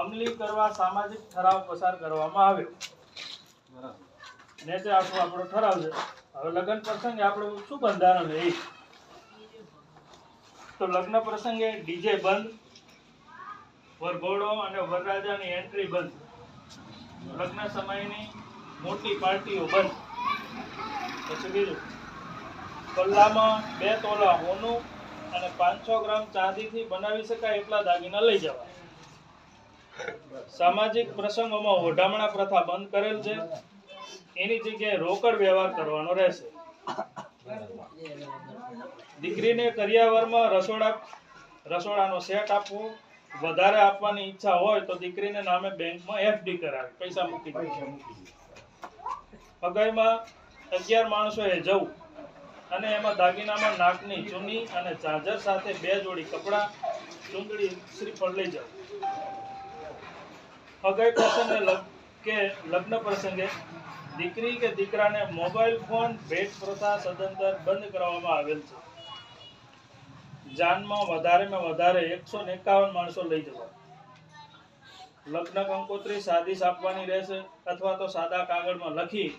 અમલી કરવા સામાજિક ઠરાવ પસાર કરવામાં આવ્યો. ને તે આખો આપણો ઠરાવ છે. હવે લગ્ન પ્રસંગે આપણું શું બંધારણ છે તો લગ્ન પ્રસંગે ડીજે બંધ, વરઘોડો અને વરરાજાની એન્ટ્રી બંધ. લગ્ન સમયની મોટી પાર્ટીઓ બંધ. પછી બીજું, પલ્લામાં બે તોલા હોનું અને પાંચસો ગ્રામ ચાંદીથી બનાવી શકાય એટલા દાગીના લઈ જવા સામાજિક પ્રસંગોમાં ઓઢામણા પ્રથા બંધ કરેલ છે. એની જગ્યાએ રોકડ વ્યવહાર કરવાનો રહેશે. દીકરીને કરિયાવરમાં રસોડા, રસોડાનો સેટ આપવો, વધારે આપવાની ઈચ્છા હોય તો દીકરીને નામે બેંકમાં એફડી કરાવે, પૈસા મૂકી દે. અગાઈમાં અગિયાર માણસોએ જવું અને એમાં દાગીનામાં નાકની ચૂની અને ચાર્જર સાથે બે જોડી કપડાં, ચૂંદડી, શ્રીફળ લઈ જવું. અગાઈ પ્રસંગે કે લગ્ન પ્રસંગે દીકરી કે દીકરાને મોબાઈલ ફોન, ભેટ પ્રથા, સદંતર બંધ કરવામાં આવેલ છે. જાનમાં વધારેમાં વધારે એકસો એકાવન માણસો લઈ જવા. લગ્ન કંકોત્રી સાદી છાપવાની રહેશે અથવા તો સાદા કાગળમાં લખી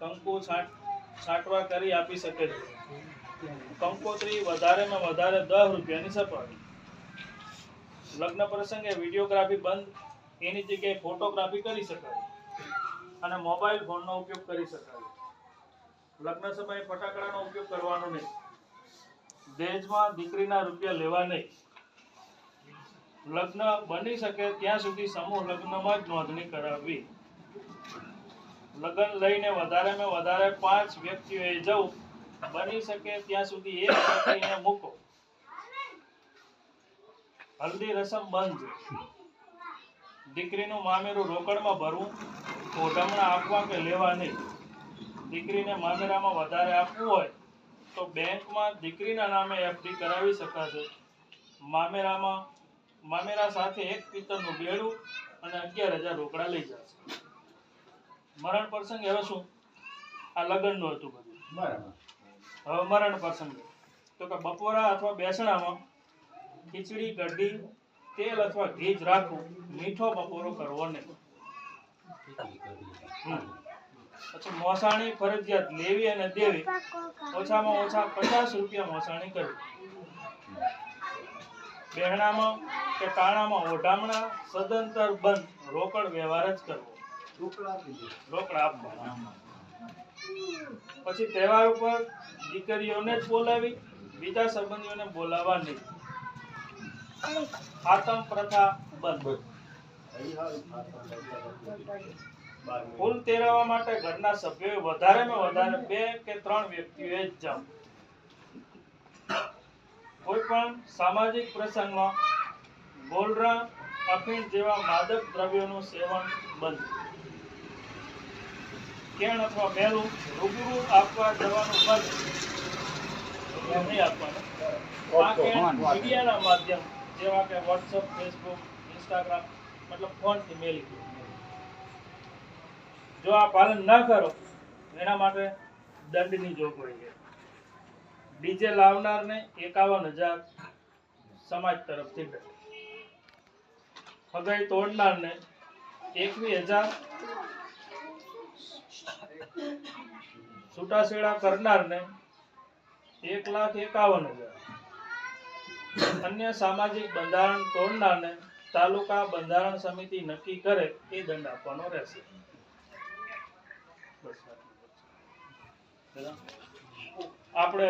કંકુ છાંટવા કરી આપી શકે છે. કંકોત્રી વધારેમાં વધારે દસ રૂપિયાની સપાટી. લગ્ન પ્રસંગે વિડીયોગ્રાફી બંધ એની જગ્યાએ ફોટોગ્રાફી કરી શકાય. અને મોબાઈલ ફોનનો ઉપયોગ કરી શકાય. લગ્ન સમયે ફટાકડાનો ઉપયોગ કરવાનો નહીં. દહેજમાં દીકરીના રૂપિયા લેવા નહીં. લગ્ન બની શકે ત્યાં સુધી સમૂહ લગ્નમાં જ નોંધણી કરાવવી. લગ્ન લઈને વધારેમાં વધારે પાંચ વ્યક્તિઓએ જવું. બની શકે ત્યાં સુધી એક વ્યક્તિને મૂકો. હલ્દી રસમ બંધ. દીકરીનું મામેરું રોકડમાં ભરવું ઓઢમણા આપવા કે લેવા નહીં. દીકરીને મામેરામાં વધારે આપવું હોય તો બેંકમાં દીકરીના નામે એફડી કરાવી શકાશે. મામેરામાં મામેરા સાથે એક પિત્તરનું બેડું અને અગિયાર હજાર રોકડા લઈ જશે. મરણ પ્રસંગ હવે શું? આ લગ્નનું હતું બધું. હવે મરણ પ્રસંગ. તો કે બપોરા અથવા બેસણામાં ખીચડી કઢી તેલ અથવા ઘી જ રાખવું મીઠો બપોરો કરવો નહીં. પછી મોસાણી ફરજિયાત લેવી અને દેવી. ઓછામાં ઓછા પચાસ રૂપિયા મોસાણી કરવી. બહેણામાં કે તાણામાં ઓઢામણા સદંતર બંધ રોકડ વ્યવહાર જ કરવો. રોકડ આપવા પછી તહેવાર ઉપર દીકરીઓને જ બોલાવી, બીજા સંબંધીઓને બોલાવવા નહીં. આતમ પ્રથા બંધ. ફૂલ તેરાવા માટે ઘરના સભ્યોએ વધારેમાં વધારે બે કે ત્રણ વ્યક્તિઓએ જ જાવ કોઈ પણ સામાજિક પ્રસંગમાં ગોલરા અફીણ જેવા માદક દ્રવ્યોનું સેવન બંધ. કેણ અથવા મેલું રૂબરૂ આપવા જવાનું બંધ. નહીં આપવાનું. આ કેણ મીડિયાના માધ્યમ જેવા કે વોટ્સઅપ ફેસબુક ઇન્સ્ટાગ્રામ મતલબ ફોનથી મેલ જો આ પાલન ના કરો, એના માટે દંડની જોગવાઈ છે. ડીજે લાવનારને એકાવન હજાર સમાજ તરફથી દંડ હગાઈ તોડનારને એકવીસ હજાર છૂટાછેડા કરનારને એક લાખ એકાવન હજાર. અન્ય સામાજિક બંધારણ તોડનારને તાલુકા બંધારણ સમિતિ નક્કી કરે એ દંડ આપવાનો રહેશે. આપણે